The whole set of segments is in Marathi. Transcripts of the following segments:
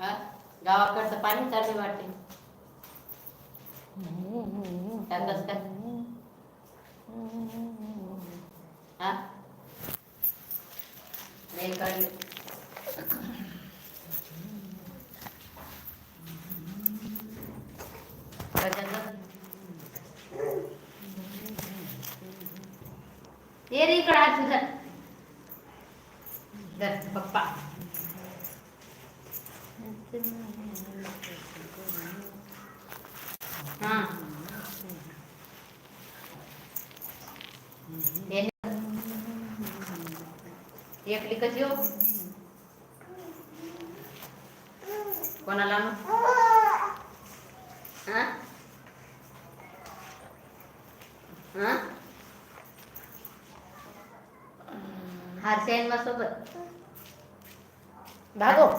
हा? गावाकडचं पाणी चालले वाटते. त्यातच काय? हा? नाही काढले ये रे इकडे आज तुझा. पप्पा. एकली कशी हो? कोणाला? हा? हा? मग सोबत. भागो.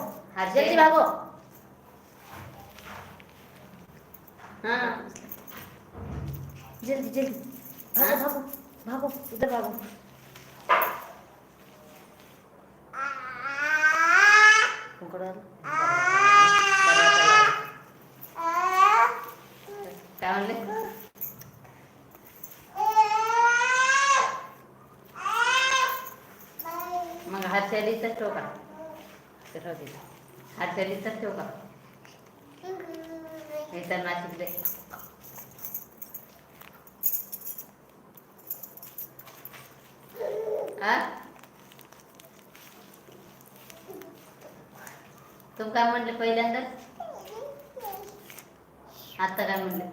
जल्दी भागो. भागो भागो भागो इधर भागो. कुंकड आलं. काय म्हणले? मग हातशैलीचाच ठेव का? ते राहू ठेव का? हे तर नाशिकले. आ तुम काय म्हणले पहिल्यांदा? आता काय म्हणले?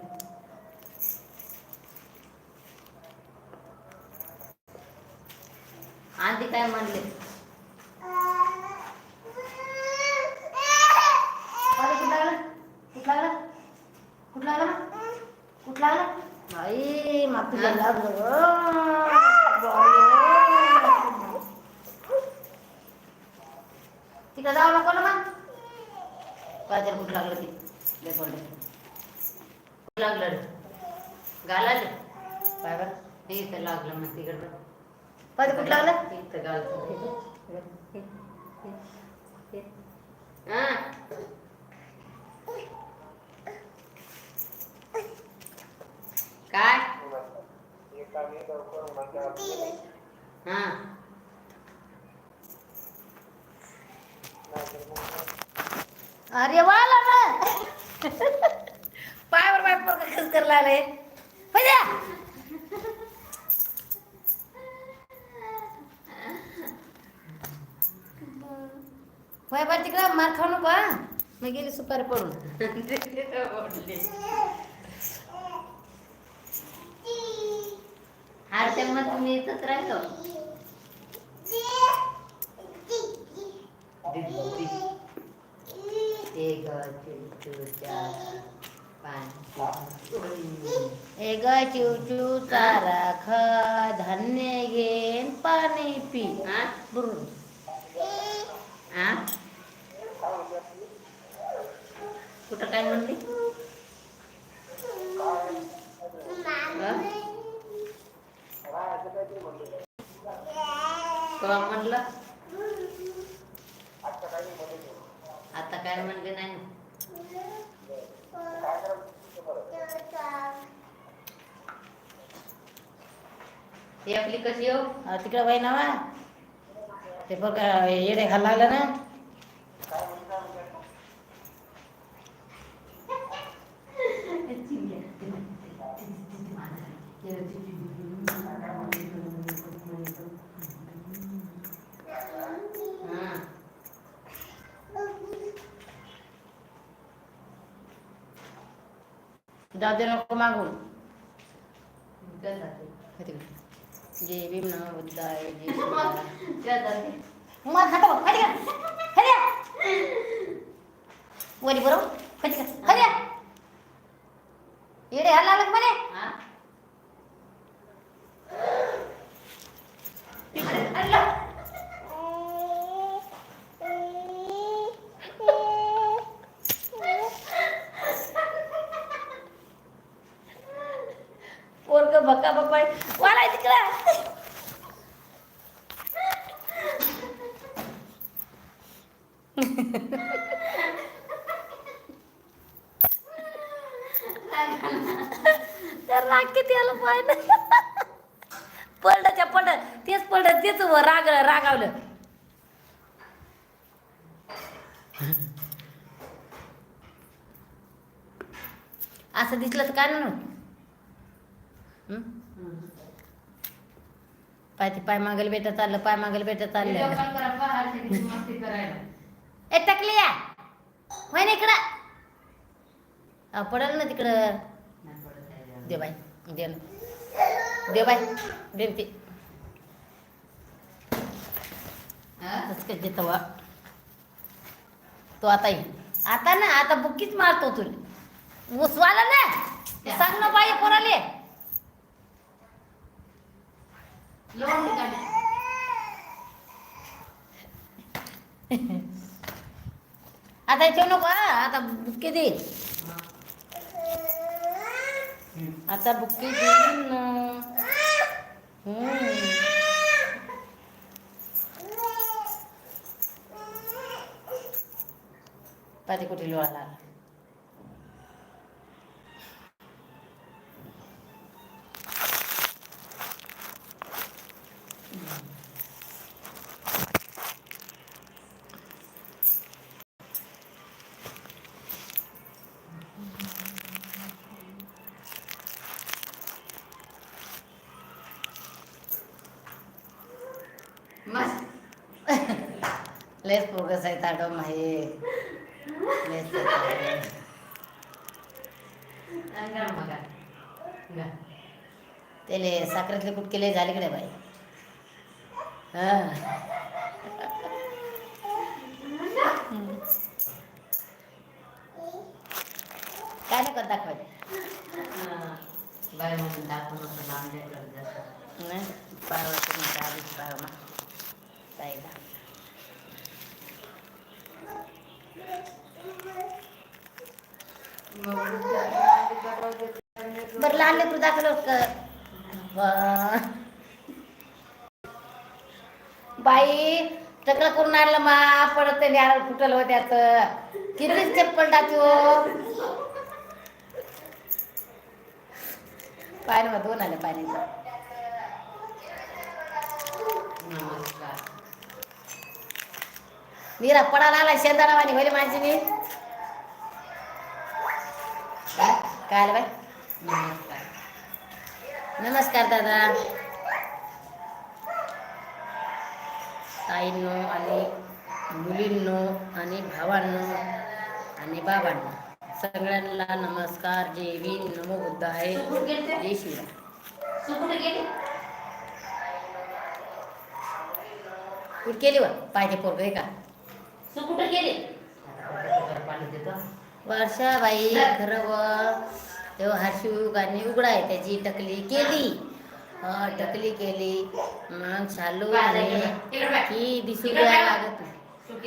आधी काय म्हणले अरे कुठं लागलं कुठं लागलं कुठं लागलं कुठं लागलं बाई मग तुला हा? लागलं गं. बाई. तिकडे जाऊ नको ना मग पाजर कुठं लागलं ते? लय पडलं. लागलं रे? गालाले काय बरं? हे इथं लागलं मग तिकडं. पाहिजे कुठं लागलं? इथं गाल हां? काय? हा. अरे वाला ना पायावर पाय पोरग खस कर लागले? पहिले होय बरं तिकडं मार खाऊ नको हा. मी गेली सुपारी पडून. हारच्या मग तुम्ही इथंच राहतो एक दोन चार पाच ए ग चारा खा धान्य घेन पाणी पी हा बुरून हा कुठं काय म्हणली हा? केव्हा म्हणलं नाही. ती आपली कशी हो? तिकडे तिकडं वय नावा. ते बघ येडे घाला लागलं ना. जाऊ दे नको मागून काय झालं? हे तिकडे. जय भीम नमः बुद्धाय जय मग श्रीराम. काय झालं? मग खाता बघ खाली का खाली का? वरी बरोबर खाली का खाली का? येडे घाला लागलं म्हणे हा? पोरग बक्का बप्पा वाला तिकडं तर आलं पाहिलं पडल्याच्या पड तेच पडलं तेच राग रागावलं. असं दिसलं तर काय म्हणून? पाय ते पाय मागल बेटा चाललं पाय मागल बेटा चाललं. ए टाकली या. होय ना इकडं? पडेल ना तिकडं. दे बाई. दे ना. दे बाई दे ते. तसं काय देतो वा तो आता ये. आता ना आता बुक्कीच मारतो तुला. उसवाला ना सांग ना बाई पोराले आता ठेवू नको. आता बुक्के दे. आता बुक्के देईन ना हम्म. पाठी कुठे पोगस आहे. ताडम. आहे लेस त्याले साखरेतले कुटकेले झाले कडे बाई? हा. काय नाही करत दाखवायचे बाय म्हणून दाखवून होतं नाही. आधीच पारवा बरं लहान लेकरू दाखल बाई टकलं करून आणलं मा पडत ते न्याला फुटलं हो त्याच. किती चप्पल टाकतो हो. पाय ना दोन आले पाण्याचं नमस्कार आला शेंदाणा वाणी होईल माझी मी काय आलं बाई? नमस्कार. नमस्कार दादा. ताईंनो आणि मुलींनो आणि भावांनो आणि बाबांनो सगळ्यांना नमस्कार. जय भीम नमो बुद्ध आहे. जय श्रीराम तू कुठे गेली? व? पाहिजे पोरग आहे का? तू कुठे गेली? पाणी देतो वर्षा बाई खरं तेव्हा हर्षू गाणी उघडा आहे त्याची टकली केली. टकली केली. मग चालू आणि की दिसू द्यायला लागत नाही. तू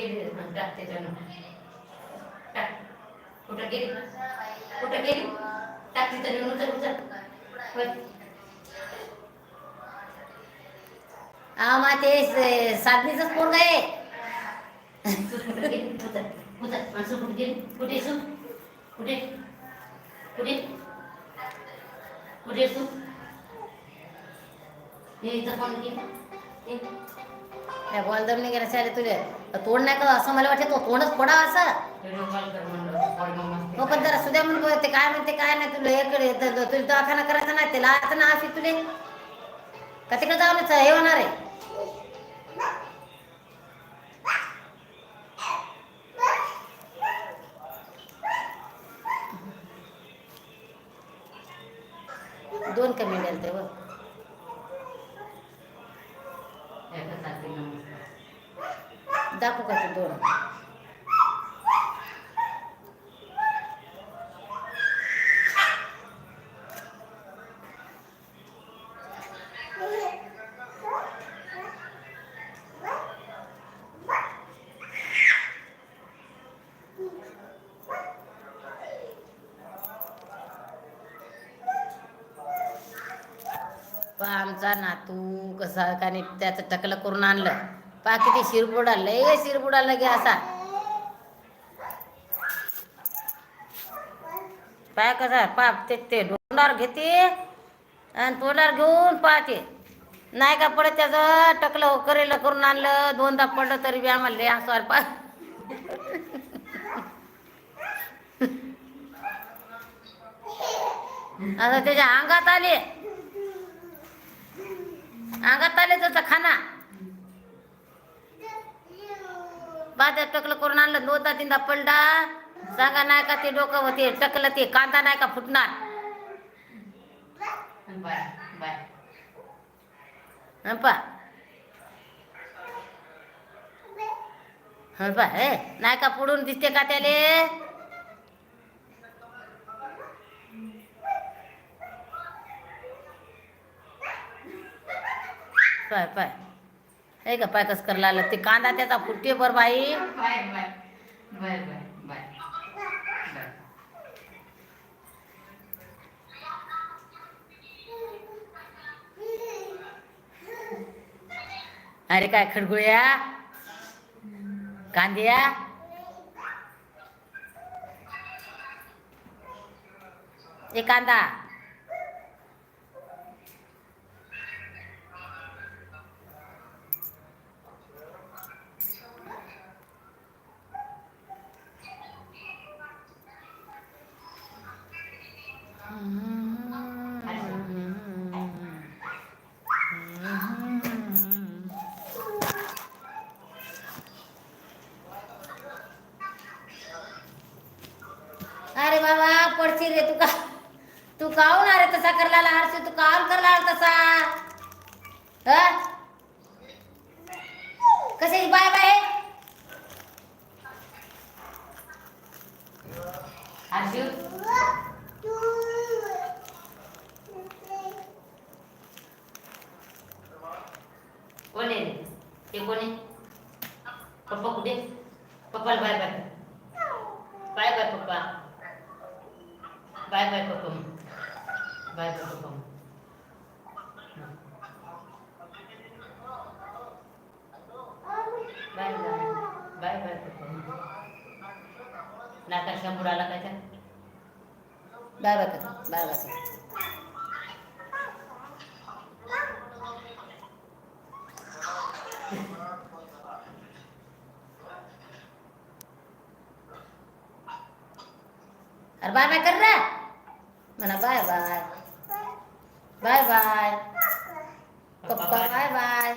साधनीचंच पोरग आहे. कुठे कुठे कुठे कुठे गेला तोंड नाही का असं मला वाटतं तो तोंडच पडा हो पण जरा सुद्या म्हणून ते काय म्हणते काय नाही तुला एकडे तुला दवाखाना करायचा नाही त्याला आता ना अशी तुले. का तिकडे जाऊनच हे होणार आहे? दोन कमी द्याल ते बघ. एकासाठी नमस्कार. दाखवू का ते दोन? पा नातू कसा काने नाही त्याचं टकलं करून आणलं. पा किती शिरबुडा लय शिरबुडा लगे असा. पाय कसा पाप ते ते डोंडार घेते आणि तोंडार घेऊन पाहते. नाही का पडत त्याचं टकलं हो, करेल करून आणलं दोनदा पडलं तरी बी आम्हाला लय हसवार पा आता त्याच्या अंगात आले. अंगात आले त्याचा खाना. बाजार टकलं करून आणलं दोनदा तीनदा पडला. सांगा नाही का ते डोकं होते टकलं ते कांदा नाही का फुटणार. हं हं हे नाही का पुढून दिसते का त्याले? पाय पाय. हे का पाय कस करला आलं ते कांदा त्याचा फुटते बर बाई. Bye bye bye bye bye bye. अरे काय खडगुळ्या? कांद्या? ए कांदा अरे बाबा पडची रे तू का तू काऊन अरे तसा करला हरशी तू काहून करला तसा ह कशाची बाय बाय हर्षू कोण आहे रे? ते कोण आहे पप्पा कुठे पप्पाला बाय बाय बाय बाय पप्पा बाय बाय पप्पा बाय बाय पप्पा बाय बाय बाय बाय पप्पा नाका शंभर आला काय त्या बाय बाय कर बाय बाय कर अरे बाय बाय कर रे. म्हणा बाय बाय. Bye bye. पप्पा बाय. बाय.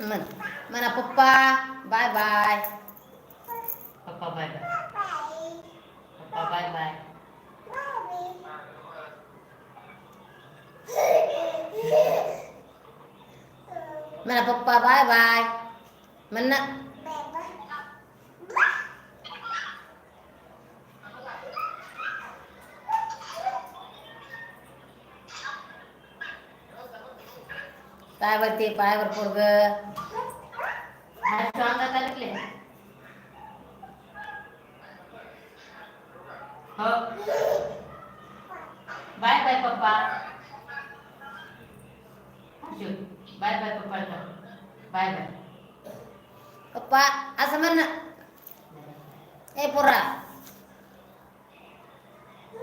म्हण म्हणा पप्पा बाय बाय. पप्पा बाय बाय. बाय बाय म्हणा पप्पा बाय बाय म्हण ना पायावर पोरग. हर्षू अंगात आले हो बाय पप्पा. बाय बाय पप्पा बाय बाय. पप्पा असं म्हण ए पोरा.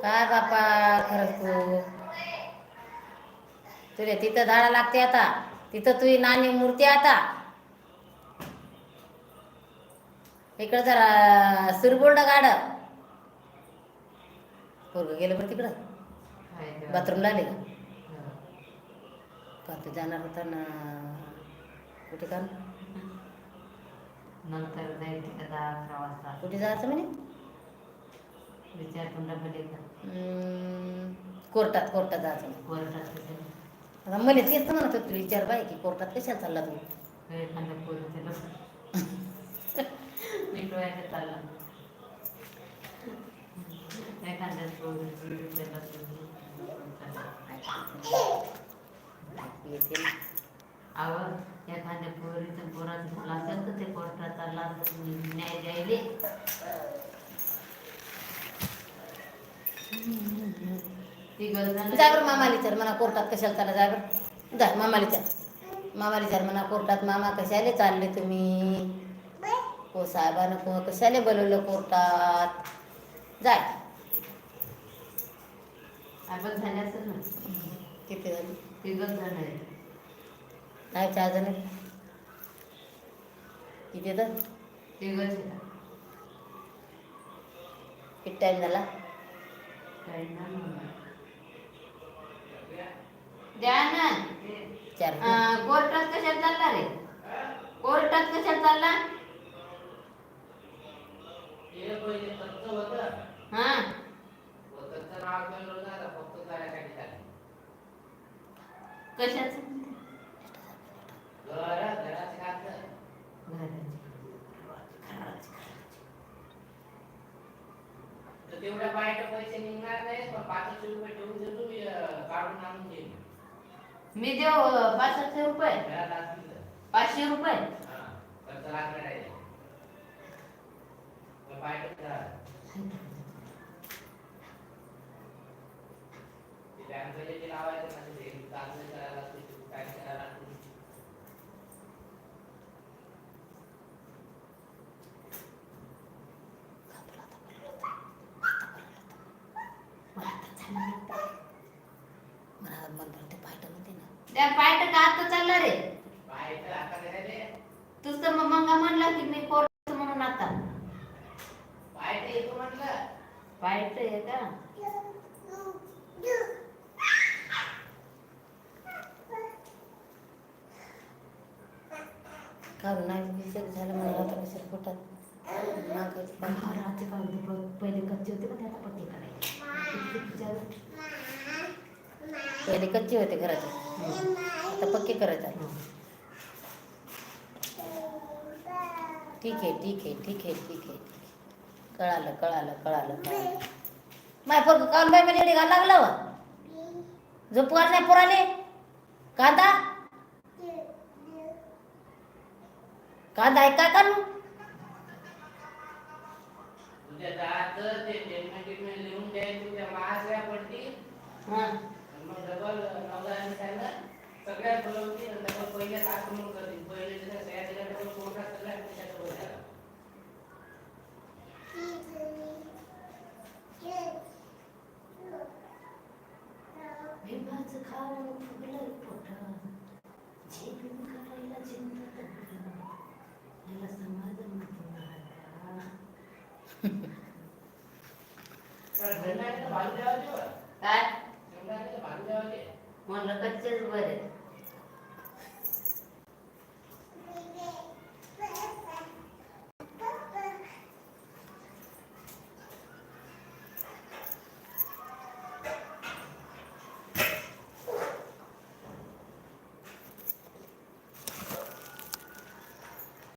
काय बापा खरंच तू? तुला तिथं झाडं लागते आता. तिथं तुझी नाणी मूर्ती आता. इकडं जरा सुरबोर्ड गाड. पोरग गेलं बरं तिकडं. बाथरूमला आले का तू जाणार होता ना कुठे का नंतर जाईल तिथं दहा अकरा वाजता कुठे जायचं म्हणे कोर्टात कोर्टात जायचं म्हणे. कोर्टात आता मला तेच तर म्हणत होतो विचार बाई की कोर्टात कशाला चालला तू एखाद्या पोरीचं मिटवायचं चाललं एखाद्या पोरीचं येते ना. अहो एखाद्या पोरीचं पोराचं झालं असेल तर ते कोर्टात चालला न्याय द्यायले. ती गरज जा बरं मामाला विचार म्हणा कोर्टात कशाला चालला जा बरं. जा मामाला विचार मामाला विचार म्हणा कोर्टात मामा कशाले चालले तुम्ही? हो साहेबानं को कशाले बोलवलं कोर्टात? जाय आपण झाले असेल ना? किती झाली. तिघच जण आहे नाही चार जण आहेत. किती तर तिघच आहे किती टाईम झाला. द्या ना. चार. अं, कोर्टात कशात चालला रे? कोर्टात कशात चालला? हा. कशाच? तेवढ्या बाहेर पैसे निघणार नाही पण पाचशे रुपये ठेवून देतो मी काढून आणून देईन. मी देऊ पाचशे रुपये. पाचशे रुपये? हा, खर्च लागणार आहे जे लावायचं ना ते चाचणी करायला लागते, ते काय करायला लागते. मला मन भरते पाहिजे म्हणते ना त्या पायट का आता चालला रे तर मग मंगा म्हणला की मी कोर्ट म्हणून आता. पायट आहे का? का नाही विषय झालं मला आता पोटात मागं कागद प- पहिले कच्चे होते का ते आता पक्के करायचे पहिले कच्चे होते घराचे. आता पक्के करायचं आहे. ठीक आहे ठीक आहे ठीक आहे ठीक आहे कळालं कळालं कळालं कळालं. माय पोरग काऊन बाई मध्ये घाल लागलं व. झोपवार नाही पोराले. कांदा? कांदा आहे statement बिटमेंट लिहून द्यायची हा. डबल सगळ्या बोलवतील आणि डबल पहिले आक्रमण करतील पहिले कोर्टात सगळ्या त्याच्या डबल द्या. भिंबाचं खाऊन फुगलं पोटात. झेपून करायला चिंता तब्येत. याला समाधान नको मला. पण शेंगदाण्याचं भाजून द्यावं ते बरं. काय. म्हणलं कच्चेच बरे